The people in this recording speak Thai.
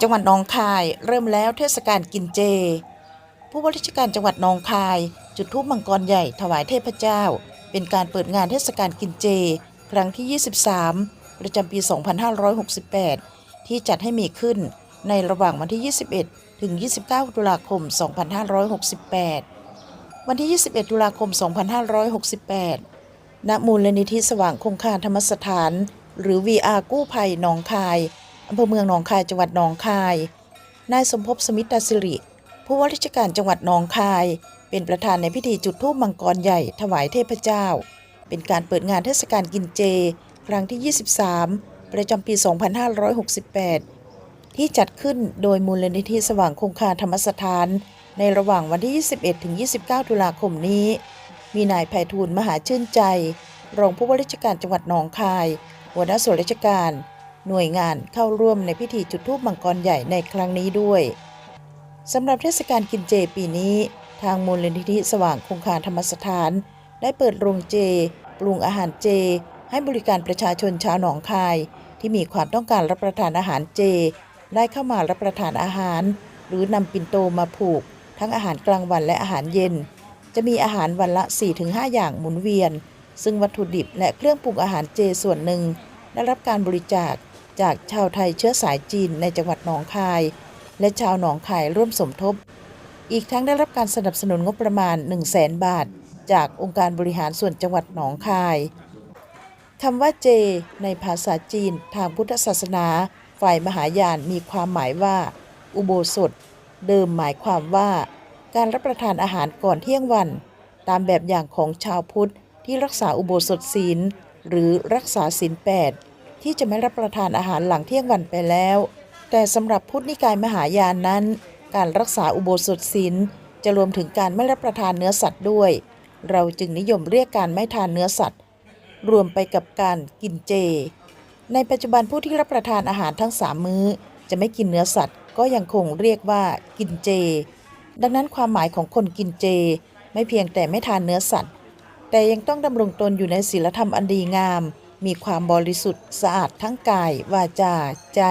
จังหวัดหนองคายเริ่มแล้วเทศกาลกินเจ ผู้ว่าราชการจังหวัดหนองคาย จุดธูปมังกรใหญ่ถวายเทพเจ้า เป็นการเปิดงานเทศกาลกินเจ ครั้งที่ 23 ประจำปี 2568 ที่จัดให้มีขึ้นในระหว่างวันที่ 21 ถึง 29 ตุลาคม 2568 วันที่ 21 ตุลาคม 2568 ณ มูลนิธิสว่างคงคาธรรมสถาน หรือ VR กู้ภัยหนองคายอำเภอเมืองหนองคายจังหวัดหนองคาย นายสมภพสมิตรสิริ ผู้ว่าราชการจังหวัดหนองคาย เป็นประธานในพิธีจุดธูปมังกรใหญ่ถวายเทพเจ้า เป็นการเปิดงานเทศกาลกินเจ ครั้งที่ 23 ประจำปี 2568 ที่จัดขึ้นโดยมูลนิธิสว่างคงคาธรรมสถาน ในระหว่างวันที่ 21 ถึง 29 ตุลาคมนี้ มีนายไพฑูรย์มหาชื่นใจ รองผู้ว่าราชการจังหวัดหนองคาย หัวหน้าส่วนราชการ หน่วยงานเข้าร่วมในพิธีจุดธูปมังกรใหญ่ในครั้งนี้ด้วยสำหรับเทศกาลกินเจปีนี้ ทางมูลนิธิสว่างคงคาธรรมสถาน ได้เปิดโรงเจ ปรุงอาหารเจ ให้บริการประชาชนชาวหนองคาย ที่มีความต้องการรับประทานอาหารเจ ได้เข้ามารับประทานอาหาร หรือนำปิ่นโตมาผูก ทั้งอาหารกลางวันและอาหารเย็น จะมีอาหารวันละ 4-5 อย่างหมุนเวียน ซึ่งวัตถุดิบและเครื่องปรุงอาหารเจส่วนหนึ่ง ได้รับการบริจาคจากชาวไทยเชื้อสายจีนในจังหวัดหนองคาย และชาวหนองคายร่วมสมทบ อีกทั้งได้รับการสนับสนุนงบประมาณ 1 0 0 0 0แสนบาท จากองค์การบริหารส่วนจังหวัดหนองคายคำว่าเจ ในภาษาจีนทางพุทธศาสนา ฝ่ายมหายานมีความหมายว่า อุโบสถ เดิมหมายความว่า การรับประทานอาหารก่อนเที่ยงวัน ตามแบบอย่างของชาวพุทธที่รักษาอุโบสถศีล หรือรักษาศีลแปดที่จะไม่รับประทานอาหารหลังเที่ยงวันไปแล้ว แต่สำหรับพุทธนิกายมหายานนั้น การรักษาอุโบสถศีลจะรวมถึงการไม่รับประทานเนื้อสัตว์ด้วย เราจึงนิยมเรียกการไม่ทานเนื้อสัตว์ รวมไปกับการกินเจ ในปัจจุบันผู้ที่รับประทานอาหารทั้งสามมื้อ จะไม่กินเนื้อสัตว์ ก็ยังคงเรียกว่ากินเจ ดังนั้นความหมายของคนกินเจ ไม่เพียงแต่ไม่ทานเนื้อสัตว์ แต่ยังต้องดำรงตนอยู่ในศีลธรรมอันดีงาม มีความบริสุทธิ์สะอาดทั้งกาย วาจา ใจ